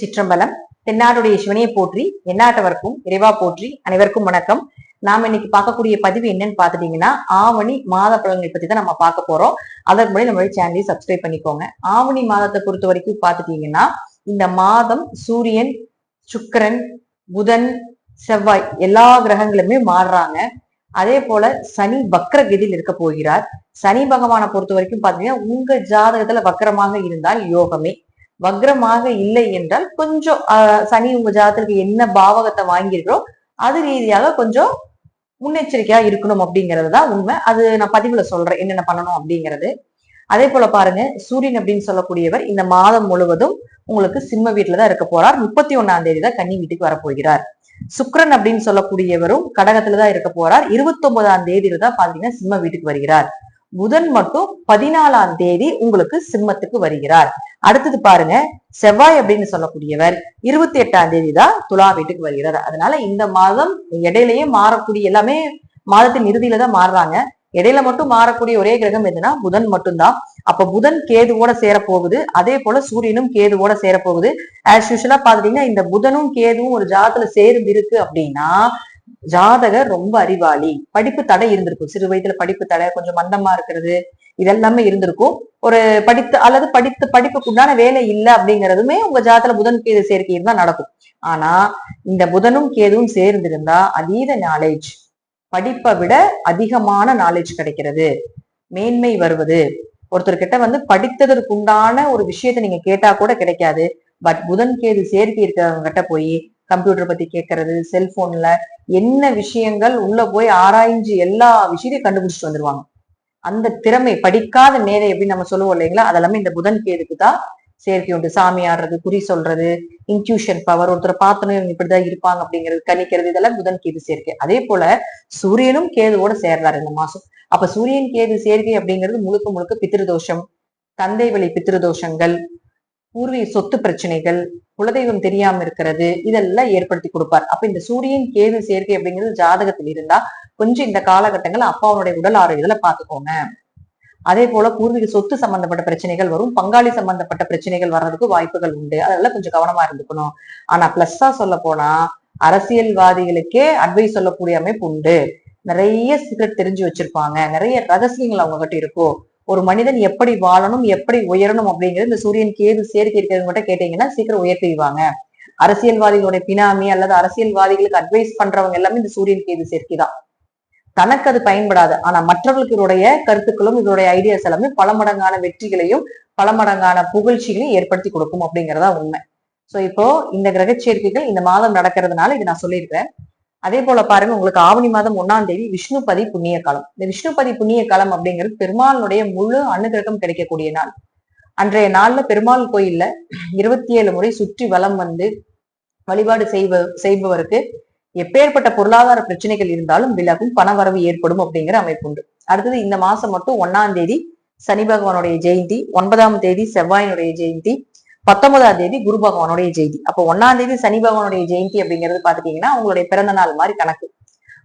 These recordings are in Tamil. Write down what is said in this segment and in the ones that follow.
சிற்றம்பலம் தென்னாடுடைய சிவனையை போற்றி என்னாட்டவர்க்கும் இறைவா போற்றி அனைவருக்கும் வணக்கம். நாம் இன்னைக்கு பார்க்கக்கூடிய பதிவு என்னன்னு பாத்துட்டீங்கன்னா ஆவணி மாத பலன்களை பத்தி தான் நம்ம பார்க்க போறோம். அதற்கு முன்னாடி நம்மளுடைய சேனலையும் சப்ஸ்கிரைப் பண்ணிக்கோங்க. ஆவணி மாதத்தை பொறுத்த வரைக்கும் பாத்துட்டீங்கன்னா இந்த மாதம் சூரியன் சுக்கரன் புதன் செவ்வாய் எல்லா கிரகங்களுமே மாறுறாங்க. அதே போல சனி வக்கர கதியில் இருக்க போகிறார். சனி பகவானை பொறுத்த வரைக்கும் பாத்தீங்கன்னா உங்க ஜாதகத்துல வக்கரமாக இருந்தால் யோகமே. வக்ரமாக இல்லை என்றால் கொஞ்சம் ஆஹ், சனி உங்க ஜாதகத்துக்கு என்ன பாவகத்தை வாங்கியிருக்கிறோ அது ரீதியாக கொஞ்சம் முன்னெச்சரிக்கையா இருக்கணும் அப்படிங்கிறது தான் உண்மை. அது நான் பதிவுல சொல்றேன் என்னென்ன பண்ணணும் அப்படிங்கிறது. அதே போல பாருங்க சூரியன் அப்படின்னு சொல்லக்கூடியவர் இந்த மாதம் முழுவதும் உங்களுக்கு சிம்ம வீட்டுல தான் இருக்க போறார். முப்பத்தி ஒன்னாம் தேதி தான் கன்னி வீட்டுக்கு வரப்போகிறார் சுக்கிரன் அப்படின்னு சொல்லக்கூடியவரும் கடகத்துல தான் இருக்க போறார். இருபத்தி ஒன்பதாம் தேதியில தான் பாத்தீங்கன்னா சிம்ம வீட்டுக்கு வருகிறார். புதன் மட்டும் பதினாலாம் தேதி உங்களுக்கு சிம்மத்துக்கு வருகிறார். அடுத்தது பாருங்க செவ்வாய் அப்படின்னு சொல்லக்கூடியவர் இருபத்தி எட்டாம் தேதி தான் துலா வீட்டுக்கு வருகிறார். அதனால இந்த மாதம் இடையிலேயே மாறக்கூடிய எல்லாமே மாதத்தின் இறுதியில தான் மாறுறாங்க. இடையில மட்டும் மாறக்கூடிய ஒரே கிரகம் எதுனா புதன் மட்டும்தான். அப்ப புதன் கேதுவோட சேரப்போகுது. அதே போல சூரியனும் கேதுவோட சேரப்போகுது. ஆஸ் யூஷுவலா பாத்துட்டீங்கன்னா இந்த புதனும் கேதுவும் ஒரு ஜாதத்துல சேர்ந்து இருக்கு அப்படின்னா ஜாதகர் ரொம்ப அறிவாளி. படிப்பு தடை இருந்திருக்கும். சிறு வயதுல படிப்பு தடை கொஞ்சம் மந்தமா இருக்கிறது. இதெல்லாமே இருந்திருக்கும். ஒரு படித்து அல்லது படித்து படிப்புக்கு உண்டான வேலை இல்லை அப்படிங்கிறதுமே உங்க ஜாதத்துல புதன் கேது சேர்க்கை தான் நடக்கும். ஆனா இந்த புதனும் கேதுவும் சேர்ந்திருந்தா அதீத நாலேஜ் படிப்பை விட அதிகமான நாலேஜ் கிடைக்கிறது. மேன்மை வருவது. ஒருத்தர்கிட்ட வந்து படித்ததற்கு உண்டான ஒரு விஷயத்தை நீங்க கேட்டா கூட கிடைக்காது. பட் புதன் கேது சேர்க்கை இருக்கிறவங்க கிட்ட போய் கம்ப்யூட்டர் பத்தி கேட்கறது செல்போன்ல என்ன விஷயங்கள் உள்ள போய் ஆராய்ஞ்சு எல்லா விஷயத்தையும் கண்டுபிடிச்சிட்டு வந்துருவாங்க. அந்த திறமை படிக்காத மேதை எப்படி நம்ம சொல்லுவோம் இல்லைங்களா? அதெல்லாமே இந்த புதன் கேதுக்கு தான் சேர்க்கை உண்டு. சாமி ஆடுறது குறி சொல்றது இன்ட்யூஷன் பவர் ஒருத்தரை பார்த்தனும் இவங்க இப்படிதான் இருப்பாங்க அப்படிங்கிறது கணிக்கிறது இதெல்லாம் புதன் கேது சேர்க்கை. அதே போல சூரியனும் கேதுவோட சேர்றாரு இந்த மாசம். அப்ப சூரியன் கேது சேர்க்கை அப்படிங்கிறது முழுக்க முழுக்க பித்திருதோஷம் தந்தை வழி பித்திருதோஷங்கள் பூர்வீக சொத்து பிரச்சனைகள் குலதெய்வம் தெரியாம இருக்கிறது இதெல்லாம் ஏற்படுத்தி கொடுப்பார். அப்ப இந்த சூரியன் கேது சேர்க்கை அப்படிங்கிறது ஜாதகத்தில் இருந்தா கொஞ்சம் இந்த காலகட்டங்கள் அப்பாவுடைய உடல் ஆரோக்கியத்துல பாத்துக்கோங்க அதே போல பூர்வீக சொத்து சம்பந்தப்பட்ட பிரச்சனைகள் வரும். பங்காளி சம்பந்தப்பட்ட பிரச்சனைகள் வர்றதுக்கு வாய்ப்புகள் உண்டு. அதெல்லாம் கொஞ்சம் கவனமா இருந்துக்கணும். ஆனா பிளஸ்ஸா சொல்ல போனா அரசியல்வாதிகளுக்கே அட்வைஸ் சொல்லக்கூடிய அமைப்பு உண்டு. நிறைய சீக்ரெட் தெரிஞ்சு வச்சிருப்பாங்க. நிறைய ரகசியங்கள் அவங்க கிட்ட இருக்கும் ஒரு மனிதன் எப்படி வாழணும் எப்படி உயரணும் அப்படிங்கிறது இந்த சூரியன் கேது சேர்க்கை இருக்கிறவங்க கேட்டீங்கன்னா சீக்கிரம் உயர்த்திடுவாங்க. அரசியல்வாதிகளுடைய பினாமி அல்லது அரசியல்வாதிகளுக்கு அட்வைஸ் பண்றவங்க எல்லாமே இந்த சூரியன் கேது சேர்க்கை தான். தனக்கு அது பயன்படாது. ஆனா மற்றவர்களுக்கு இதோடைய கருத்துக்களும் இதோடைய ஐடியாஸ் எல்லாமே பல மடங்கான வெற்றிகளையும் பல மடங்கான புகழ்ச்சிகளையும் ஏற்படுத்தி கொடுக்கும் அப்படிங்கிறதா உண்மை. சோ இப்போ இந்த கிரக சேர்க்கைகள் இந்த மாதம் நடக்கிறதுனால இது நான் சொல்லியிருக்கிறேன். அதே போல பாருங்க உங்களுக்கு ஆவணி மாதம் ஒன்னாம் தேதி விஷ்ணுபதி புண்ணிய காலம். இந்த விஷ்ணுபதி புண்ணிய காலம் அப்படிங்கிறது பெருமாளுடைய முழு அனுகிரகம் கிடைக்கக்கூடிய நாள். அன்றைய நாள்ல பெருமாள் கோயில்ல இருபத்தி ஏழு முறை சுற்றி வலம் வந்து வழிபாடு செய்வ செய்பவருக்கு எப்பேற்பட்ட பொருளாதார பிரச்சனைகள் இருந்தாலும் விலகும் பணவரவு ஏற்படும் அப்படிங்கிற அமைப்பு உண்டு அடுத்தது இந்த மாசம் மட்டும் ஒன்னாம் தேதி சனி பகவானுடைய ஜெயந்தி ஒன்பதாம் தேதி செவ்வாயினுடைய ஜெயந்தி பத்தொன்பதாம் தேதி குரு பகவானுடைய ஜெயந்தி. அப்போ ஒன்னாம் தேதி சனி பகவானுடைய ஜெயந்தி அப்படிங்கிறது பாத்துட்டீங்கன்னா உங்களுடைய பிறந்த நாள் மாதிரி கணக்கு.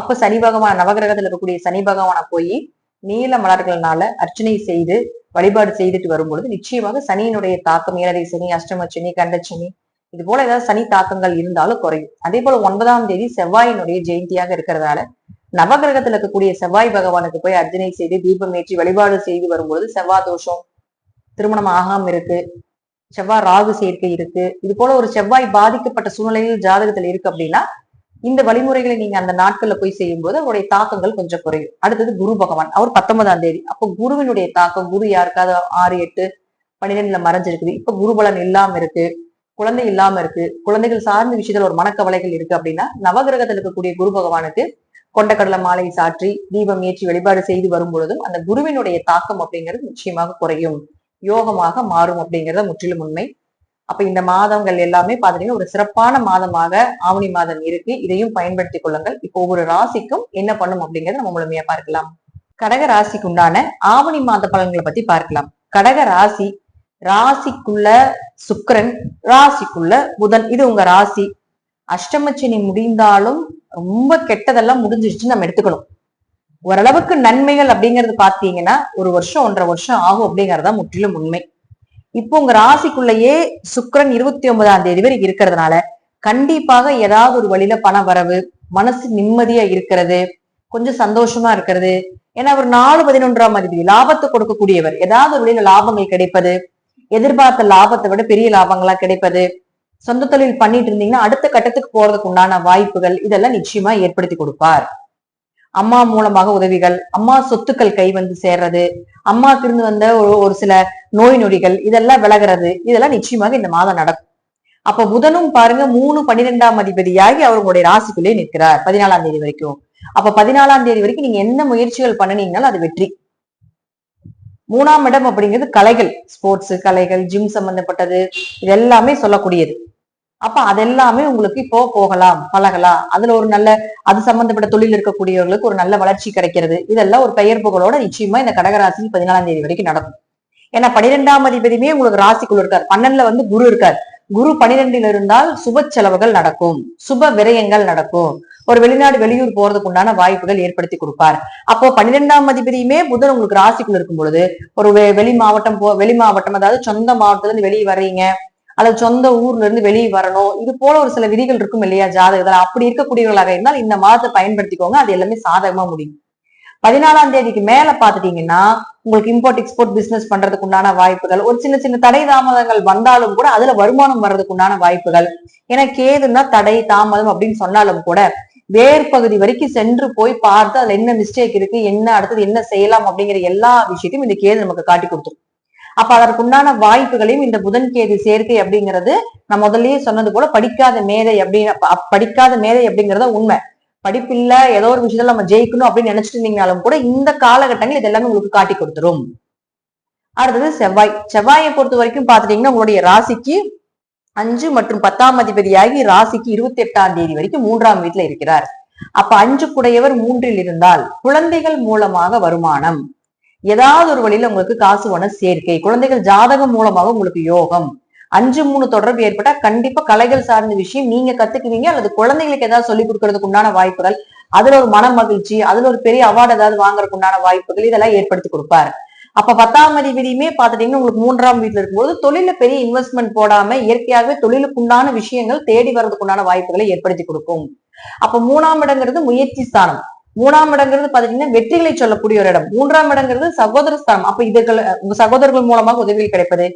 அப்ப சனி பகவான் நவகிரகத்துல இருக்கக்கூடிய சனி பகவானை போய் நீல மலர்கள்னால அர்ச்சனை செய்து வழிபாடு செய்துட்டு வரும்பொழுது நிச்சயமாக சனியினுடைய தாக்கம் ஏழரை சனி அஷ்டம சனி கண்டச்சனி இது போல ஏதாவது சனி தாக்கங்கள் இருந்தாலும் குறையும். அதே போல ஒன்பதாம் தேதி செவ்வாயினுடைய ஜெயந்தியாக இருக்கிறதால நவகிரகத்துல இருக்கக்கூடிய செவ்வாய் பகவானுக்கு போய் அர்ச்சனை செய்து தீபம் ஏற்றி வழிபாடு செய்து வரும்பொழுது செவ்வாய் தோஷம் திருமணம் ஆகாம இருக்கு. செவ்வாய் ராகு சேர்க்கை இருக்கு. இது போல ஒரு செவ்வாய் பாதிக்கப்பட்ட சூழ்நிலையில் ஜாதகத்துல இருக்கு அப்படின்னா இந்த வழிமுறைகளை நீங்க அந்த நாட்கள்ல போய் செய்யும் போது அவருடைய தாக்கங்கள் கொஞ்சம் குறையும். அடுத்தது குரு பகவான். அவர் பத்தொன்பதாம் தேதி. அப்போ குருவினுடைய தாக்கம் குரு யாருக்காவது ஆறு எட்டு பன்னிரெண்டுல மறைஞ்சிருக்குது. இப்ப குருபலன் இல்லாம இருக்கு குழந்தை இல்லாம இருக்கு குழந்தைகள் சார்ந்த விஷயத்துல ஒரு மனக்கவலைகள் இருக்கு அப்படின்னா நவகிரகத்தில் இருக்கக்கூடிய குரு பகவானுக்கு கொண்டக்கடலை மாலை சாற்றி தீபம் ஏற்றி வழிபாடு செய்து வரும் பொழுதும் அந்த குருவினுடைய தாக்கம் அப்படிங்கிறது நிச்சயமாக குறையும். யோகமாக மாறும் அப்படிங்கிறத முற்றிலும் உண்மை. அப்ப இந்த மாதங்கள் எல்லாமே பாத்தீங்கன்னா ஒரு சிறப்பான மாதமாக ஆவணி மாதம் இருக்கு. இதையும் பயன்படுத்திக் கொள்ளுங்கள். இப்போ ஒவ்வொரு ராசிக்கும் என்ன பண்ணும் அப்படிங்கறத நம்ம முழுமையா பார்க்கலாம். கடக ராசிக்கு உண்டான ஆவணி மாத பலன்களை பத்தி பார்க்கலாம். கடக ராசி ராசிக்குள்ள சுக்கரன் ராசிக்குள்ள புதன். இது உங்க ராசி. அஷ்டமச்சனி முடிந்தாலும் ரொம்ப கெட்டதெல்லாம் முடிஞ்சிருச்சு நம்ம எடுத்துக்கணும். ஓரளவுக்கு நன்மைகள் அப்படிங்கிறது பாத்தீங்கன்னா ஒரு வருஷம் ஒன்றரை வருஷம் ஆகும் அப்படிங்கறதா முற்றிலும் உண்மை. இப்போ உங்க ராசிக்குள்ளேயே சுக்கரன் இருபத்தி ஒன்பதாம் தேதி வரை இருக்கிறதுனால கண்டிப்பாக ஏதாவது ஒரு வழியில பண வரவு மனசு நிம்மதியா இருக்கிறது கொஞ்சம் சந்தோஷமா இருக்கிறது. ஏன்னா அவர் நாலு பதினொன்றாம் அதிபதி லாபத்தை கொடுக்கக்கூடியவர். ஏதாவது ஒரு வழியில லாபங்கள் கிடைப்பது எதிர்பார்த்த லாபத்தை விட பெரிய லாபங்களா கிடைப்பது சொந்த தொழில் பண்ணிட்டு இருந்தீங்கன்னா அடுத்த கட்டத்துக்கு போறதுக்கு உண்டான வாய்ப்புகள் இதெல்லாம் நிச்சயமா ஏற்படுத்தி கொடுப்பார். அம்மா மூலமாக உதவிகள் அம்மா சொத்துக்கள் கை வந்து சேர்றது அம்மாக்கு இருந்து வந்த ஒரு ஒரு சில நோய் நொடிகள் இதெல்லாம் விலகிறது இதெல்லாம் நிச்சயமாக இந்த மாதம் நடக்கும். அப்ப புதனும் பாருங்க மூணு பன்னிரெண்டாம் அதிபதியாகி அவர் ராசிக்குள்ளே நிற்கிறார் பதினாலாம் தேதி வரைக்கும். அப்ப பதினாலாம் தேதி வரைக்கும் நீங்க என்ன முயற்சிகள் பண்ணினீங்கனாலும் அது வெற்றி. மூணாம் இடம் அப்படிங்கிறது கலைகள் ஸ்போர்ட்ஸ் கலைகள் ஜிம் சம்பந்தப்பட்டது இது எல்லாமே சொல்லக்கூடியது. அப்ப அதெல்லாமே உங்களுக்கு இப்போ போகலாம் பழகலாம். அதுல ஒரு நல்ல அது சம்பந்தப்பட்ட தொழில் இருக்கக்கூடியவர்களுக்கு ஒரு நல்ல வளர்ச்சி கிடைக்கிறது. இதெல்லாம் ஒரு பெயர் புகழோட நிச்சயமா இந்த கடகராசி பதினாலாம் தேதி வரைக்கும் நடக்கும். ஏன்னா பனிரெண்டாம் அதிபதியுமே உங்களுக்கு ராசிக்குள்ள இருக்கார். பன்னெண்டுல வந்து குரு இருக்கார். குரு பனிரெண்டில் இருந்தால் சுப செலவுகள் நடக்கும். சுப விரயங்கள் நடக்கும். ஒரு வெளிநாடு வெளியூர் போறதுக்கு உண்டான வாய்ப்புகள் ஏற்படுத்தி கொடுப்பார். அப்போ பன்னிரெண்டாம் அதிபதியுமே புதன் உங்களுக்கு ராசிக்குள்ள இருக்கும் பொழுது ஒரு வெ- வெளி மாவட்டம் போ வெளி மாவட்டம் அதாவது சொந்த மாவட்டத்துல இருந்து வெளியே வர்றீங்க. அல்லது சொந்த ஊர்ல இருந்து வெளியே வரணும். இது போல ஒரு சில விதிகள் இருக்கும் இல்லையா ஜாதகத்துல? அப்படி இருக்கக்கூடியவர்களாக இருந்தால் இந்த மாதத்தை பயன்படுத்திக்கோங்க. அது எல்லாமே சாதகமா முடியும். பதினாலாம் தேதிக்கு மேல பாத்துட்டீங்கன்னா உங்களுக்கு இம்போர்ட் எக்ஸ்போர்ட் பிசினஸ் பண்றதுக்கு உண்டான வாய்ப்புகள் ஒரு சின்ன சின்ன தடை தாமதங்கள் வந்தாலும் கூட அதுல வருமானம் வர்றதுக்கு உண்டான வாய்ப்புகள். ஏன்னா கேதுன்னா தடை தாமதம் அப்படின்னு சொன்னாலும் கூட வேர் பகுதி வரைக்கும் சென்று போய் பார்த்து அதுல என்ன மிஸ்டேக் இருக்கு என்ன அடுத்தது என்ன செய்யலாம் அப்படிங்கிற எல்லா விஷயத்தையும் இந்த கேது நமக்கு காட்டி கொடுத்துரும். அப்ப அதற்குண்டான வாய்ப்புகளையும் இந்த புதன் கேது சேர்க்கை அப்படிங்கிறது நான் முதல்லயே சொன்னது போல படிக்காத மேதை அப்படின்னு அப்ப- படிக்காத மேதை அப்படிங்கறத உண்மை. படிப்பில்ல ஏதோ ஒரு விஷயத்துல நம்ம ஜெயிக்கணும் அப்படின்னு நினைச்சிட்டு இருந்தீங்கனாலும் கூட இந்த காலகட்டங்கள் இது எல்லாமே உங்களுக்கு காட்டி கொடுத்துரும். அடுத்தது செவ்வாய். செவ்வாயை பொறுத்த வரைக்கும் பாத்துட்டீங்கன்னா உங்களுடைய ராசிக்கு அஞ்சு மற்றும் பத்தாம் அதிபதியாகி ராசிக்கு இருபத்தி எட்டாம் தேதி வரைக்கும் மூன்றாம் வீட்டுல இருக்கிறார். அப்ப அஞ்சு குடையவர் மூன்றில் இருந்தால் குழந்தைகள் மூலமாக வருமானம். ஏதாவது ஒரு வழியில உங்களுக்கு காசு வன சேர்க்கை குழந்தைகள் ஜாதகம் மூலமாக உங்களுக்கு யோகம். அஞ்சு மூணு தொடர்பு ஏற்பட்டா கண்டிப்பா கலைகள் சார்ந்த விஷயம் நீங்க கத்துக்குவீங்க. அல்லது குழந்தைகளுக்கு ஏதாவது சொல்லிக் கொடுக்கறதுக்கு உண்டான வாய்ப்புகள் அதுல ஒரு மன மகிழ்ச்சி அதுல ஒரு பெரிய அவார்டு ஏதாவது வாங்குறதுக்கு உண்டான வாய்ப்புகள் இதெல்லாம் ஏற்படுத்தி கொடுப்பாரு. அப்ப பத்தாம் அதிபதியுமே பாத்துட்டீங்கன்னா உங்களுக்கு மூன்றாம் வீட்டுல இருக்கும்போது தொழில பெரிய இன்வெஸ்ட்மெண்ட் போடாம இயற்கையாகவே தொழிலுக்கு உண்டான விஷயங்கள் தேடி வர்றதுக்கு உண்டான வாய்ப்புகளை ஏற்படுத்தி கொடுக்கும். அப்ப மூணாம் இடங்கிறது முயற்சி ஸ்தானம். மூணாம் இடங்கிறது பாத்தீங்கன்னா வெற்றிகளை சொல்லக்கூடிய ஒரு இடம். மூன்றாம் இடங்கிறது சகோதர ஸ்தானம். அப்ப இதுகள் உங்க சகோதரர்கள் மூலமாக உதவிகள் கிடைப்பது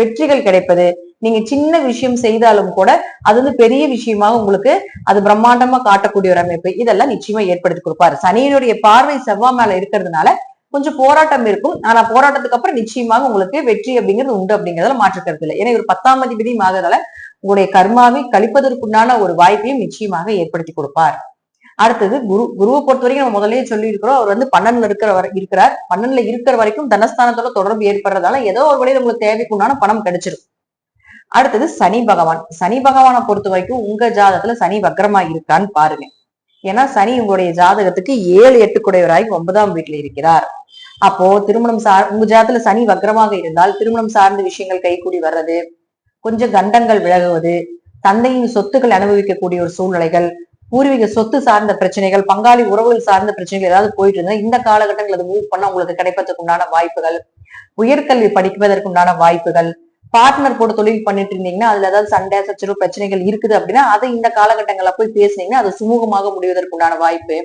வெற்றிகள் கிடைப்பது. நீங்க சின்ன விஷயம் செய்தாலும் கூட அது வந்து பெரிய விஷயமாக உங்களுக்கு அது பிரம்மாண்டமா காட்டக்கூடிய ஒரு அமைப்பு. இதெல்லாம் நிச்சயமா ஏற்படுத்தி கொடுப்பாரு. சனியினுடைய பார்வை செவ்வாய் மேல இருக்கிறதுனால கொஞ்சம் போராட்டம் இருக்கும். ஆனா போராட்டத்துக்கு அப்புறம் நிச்சயமாக உங்களுக்கு வெற்றி அப்படிங்கிறது உண்டு அப்படிங்கறதுல மாற்றுக்கிறது இல்லை. ஏன்னா ஒரு பத்தாம் அதிபதியும் ஆகிறதால உங்களுடைய கர்மாவை கழிப்பதற்குண்டான ஒரு வாய்ப்பையும் நிச்சயமாக ஏற்படுத்தி கொடுப்பார். அடுத்தது குரு குருவை பொறுத்த வரைக்கும் நம்ம முதல்லயே சொல்லி இருக்கிறோம் அவர் வந்து பன்னெண்டுல இருக்கிற வரை இருக்கிறார். பன்னெண்டுல இருக்கிற வரைக்கும் தனஸ்தானத்தோட தொடர்பு ஏற்படுறதால ஏதோ ஒரு வழியில் உங்களுக்கு தேவைக்குண்டான பணம் கிடைச்சிடும் அடுத்தது சனி பகவான். சனி பகவானை பொறுத்த வரைக்கும் உங்க ஜாதகத்துல சனி வக்ரமா இருக்கான்னு பாருங்க. ஏன்னா சனி உங்களுடைய ஜாதகத்துக்கு ஏழு எட்டு குடையவராகி ஒன்பதாம் வீட்டுல இருக்கிறார். அப்போ திருமணம் சார் உங்க ஜாதத்துல சனி வக்ரமாக இருந்தால் திருமணம் சார்ந்த விஷயங்கள் கைகூடி வர்றது கொஞ்சம் கண்டங்கள் விலகுவது தந்தையின் சொத்துக்கள் அனுபவிக்கக்கூடிய ஒரு சூழ்நிலைகள் பூர்வீக சொத்து சார்ந்த பிரச்சனைகள் பங்காளி உறவுகள் சார்ந்த பிரச்சனைகள் ஏதாவது போயிட்டு இருந்தா இந்த காலகட்டங்கள் அது மூவ் பண்ண உங்களுக்கு கிடைப்பதற்கு உண்டான வாய்ப்புகள். உயர்கல்வி படிப்பதற்கு உண்டான வாய்ப்புகள். பார்ட்னர் போட்டு தொழில் பண்ணிட்டு இருந்தீங்கன்னா அதுல ஏதாவது சண்டை சச்சரவு பிரச்சனைகள் இருக்குது அப்படின்னா அதை இந்த காலகட்டங்கள்ல போய் பேசுனீங்கன்னா அது சுமூகமாக முடிவதற்கு உண்டான வாய்ப்பு.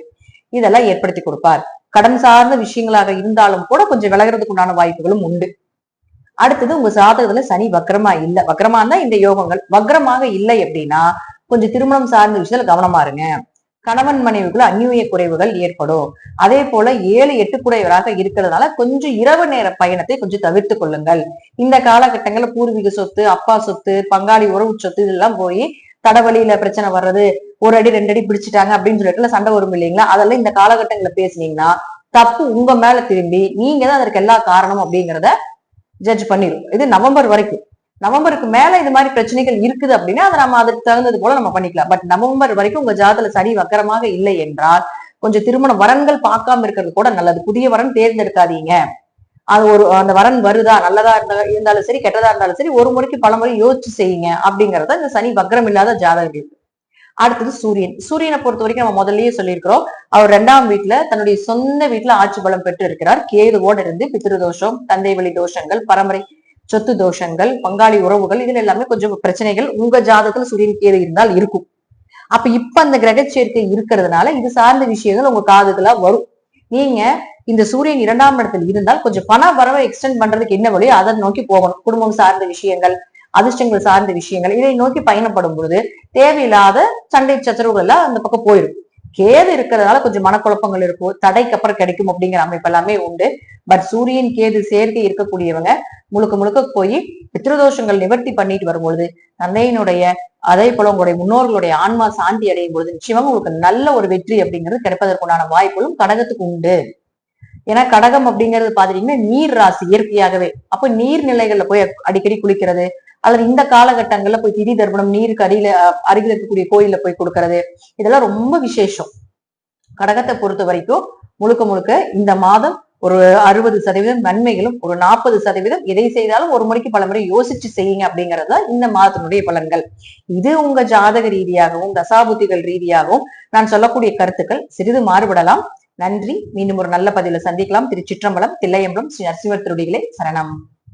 இதெல்லாம் ஏற்படுத்தி கொடுப்பார். கடன் சார்ந்த விஷயங்களாக இருந்தாலும் கூட கொஞ்சம் விலகிறதுக்கு உண்டான வாய்ப்புகளும் உண்டு. அடுத்தது உங்க சாதகத்துல சனி வக்ரமா இல்ல. வக்ரமா இருந்தா இந்த யோகங்கள். வக்ரமாக இல்லை அப்படின்னா கொஞ்சம் திருமணம் சார்ந்த விஷயத்துல கவனமா இருங்க. கணவன் மனைவிக்குள்ள அந்நிய குறைவுகள் ஏற்படும். அதே போல ஏழு எட்டு குறைவராக இருக்கிறதுனால கொஞ்சம் இரவு நேர பயணத்தை கொஞ்சம் தவிர்த்து கொள்ளுங்கள். இந்த காலகட்டங்கள்ல பூர்வீக சொத்து அப்பா சொத்து பங்காளி உறவு சொத்து இதெல்லாம் போய் தடவழியில பிரச்சனை வர்றது ஒரு அடி ரெண்டு அடி பிடிச்சிட்டாங்க அப்படின்னு சொல்லிட்டு சண்டை வரும் இல்லைங்களா? அதெல்லாம் இந்த காலகட்டங்களில் பேசுனீங்கன்னா தப்பு உங்க மேல திரும்பி நீங்க தான் அதற்கு எல்லா காரணம் அப்படிங்கிறத ஜட்ஜ் பண்ணிடும் இது நவம்பர் வரைக்கும். நவம்பருக்கு மேல இந்த மாதிரி பிரச்சனைகள் இருக்குது அப்படின்னா அதை நம்ம அதுக்கு தகுந்தது போல நம்ம பண்ணிக்கலாம். பட் நவம்பர் வரைக்கும் உங்க ஜாதத்துல சனி வக்கரமாக இல்லை என்றால் கொஞ்சம் திருமண வரன்கள் பார்க்காம இருக்கிறது கூட நல்லது. புதிய வரன் தேர்ந்தெடுக்காதீங்க. அது ஒரு அந்த வரன் வருதா நல்லதா இருந்தா இருந்தாலும் சரி கெட்டதா இருந்தாலும் சரி ஒரு முறைக்கு பல முறை யோசிச்சு செய்யுங்க அப்படிங்கறத இந்த சனி வக்ரம் இல்லாத ஜாதகங்களுக்கு அடுத்தது சூரியன். சூரியனை பொறுத்த வரைக்கும் நம்ம முதல்லயே சொல்லியிருக்கிறோம். அவர் ரெண்டாம் வீட்டுல தன்னுடைய சொந்த வீட்டுல ஆட்சி பலம் பெற்று இருக்கிறார் கேதுவோடு இருந்து பித்திரு தோஷம் தந்தை வழி தோஷங்கள் பரம்பரை சொத்து தோஷங்கள் பங்காளி உறவுகள் இதுல எல்லாமே கொஞ்சம் பிரச்சனைகள் உங்க ஜாதகத்துல சூரியன் கேது இருந்தால் இருக்கும். அப்ப இப்ப அந்த கிரக சேர்க்கை இருக்கிறதுனால இது சார்ந்த விஷயங்கள் உங்க காதுகளா வரும். நீங்க இந்த சூரியன் இரண்டாம் இடத்துல இருந்தால் கொஞ்சம் பண வரவை எக்ஸ்டெண்ட் பண்றதுக்கு என்ன வழியோ அதை நோக்கி போகணும். குடும்பம் சார்ந்த விஷயங்கள் அதிர்ஷ்டங்கள் சார்ந்த விஷயங்கள் இதை நோக்கி பயணப்படும் பொழுது தேவையில்லாத சண்டை சச்சரவுகள் எல்லாம் அந்த பக்கம் போயிடும் கேது இருக்கிறதால கொஞ்சம் மனக்குழப்பங்கள் இருக்கும். தடைக்கு அப்புறம் கிடைக்கும் அப்படிங்கிற அமைப்பு எல்லாமே உண்டு. பட் சூரியன் கேது சேர்க்கை இருக்கக்கூடியவங்க முழுக்க முழுக்க போய் பித்ருதோஷங்கள் நிவர்த்தி பண்ணிட்டு வரும்பொழுது தந்தையினுடைய அதே போல உங்களுடைய முன்னோர்களுடைய ஆன்மா சாந்தி அடையும் பொழுது நிச்சயமாக உங்களுக்கு நல்ல ஒரு வெற்றி அப்படிங்கிறது கிடைப்பதற்குண்டான வாய்ப்புகளும் கடகத்துக்கு உண்டு. ஏன்னா கடகம் அப்படிங்கிறது பாத்தீங்கன்னா நீர் ராசி இயற்கையாகவே. அப்ப நீர்நிலைகள்ல போய் அடிக்கடி குளிக்கிறது அல்லது இந்த காலகட்டங்கள்ல போய் திதி தர்ப்பணம் நீருக்கு அடியில அருகில் இருக்கக்கூடிய கோயில்ல போய் கொடுக்கறது இதெல்லாம் ரொம்ப விசேஷம். கடகத்தை பொறுத்த வரைக்கும் முழுக்க முழுக்க இந்த மாதம் ஒரு அறுபது சதவீதம் நன்மைகளும் ஒரு நாற்பது சதவீதம் எதை செய்தாலும் ஒரு முறைக்கு பல முறை யோசிச்சு செய்யுங்க அப்படிங்கறது இந்த மாதத்தினுடைய பலன்கள். இது உங்க ஜாதக ரீதியாகவும் தசாபுத்திகள் ரீதியாகவும் நான் சொல்லக்கூடிய கருத்துக்கள். சிறிது மாறுபடலாம். நன்றி. மீண்டும் ஒரு நல்ல பதில சந்திக்கலாம். திருச்சிற்றம்பலம் தில்லையம்பலம் ஸ்ரீ நரசிம்மர் திருடிகளே சரணம்.